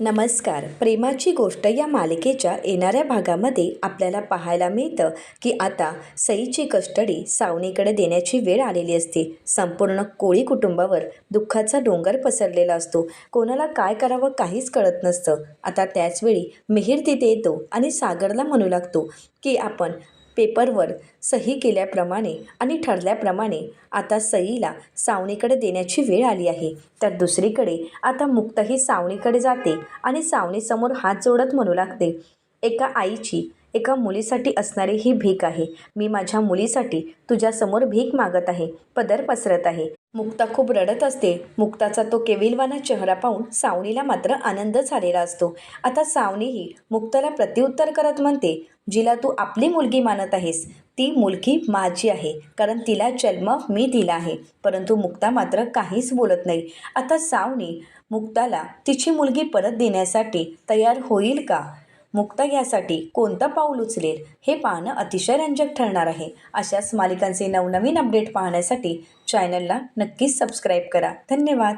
नमस्कार. प्रेमाची गोष्ट या मालिकेच्या येणाऱ्या भागामध्ये आपल्याला पाहायला मिळतं की आता सईची कस्टडी सावनीकडे देण्याची वेळ आलेली असते. संपूर्ण कोळी कुटुंबावर दुःखाचा डोंगर पसरलेला असतो. कोणाला काय करावं काहीच कळत नसतं. आता त्याचवेळी मिहीर तिथे येतो आणि सागरला म्हणू लागतो की आपण पेपरवर सही केल्याप्रमाणे आणि ठरल्याप्रमाणे आता सईला सावणीकडे देण्याची वेळ आली आहे. तर दुसरीकडे आता मुक्ताही सावणीकडे जाते आणि सावणीसमोर हात जोडत म्हणू लागते एका आईची एका मुलीसाठी असणारी ही भीक आहे. मी माझ्या मुलीसाठी तुझ्यासमोर भीक मागत आहे. पदर पसरत आहे. मुक्ता खूप रडत असते. मुक्ताचा तो केविलवाना चेहरा पाहून सावनीला मात्र आनंद झालेला असतो. आता सावनीही मुक्ताला प्रत्युत्तर करत म्हणते जिला तू आपली मुलगी मानत आहेस. ती मुलगी माझी आहे. कारण तिला जन्म मी दिला आहे. परंतु मुक्ता मात्र काहीच बोलत नाही. आता सावनी मुक्ताला तिची मुलगी परत देण्यासाठी तयार होईल का? मुक्त घ्यासाठी कोणतं पाऊल उचलेल हे पाहणं अतिशय रंजक ठरणार आहे. अशाच मालिकांचे नवनवीन अपडेट पाहण्यासाठी चॅनलला नक्कीच सबस्क्राईब करा. धन्यवाद.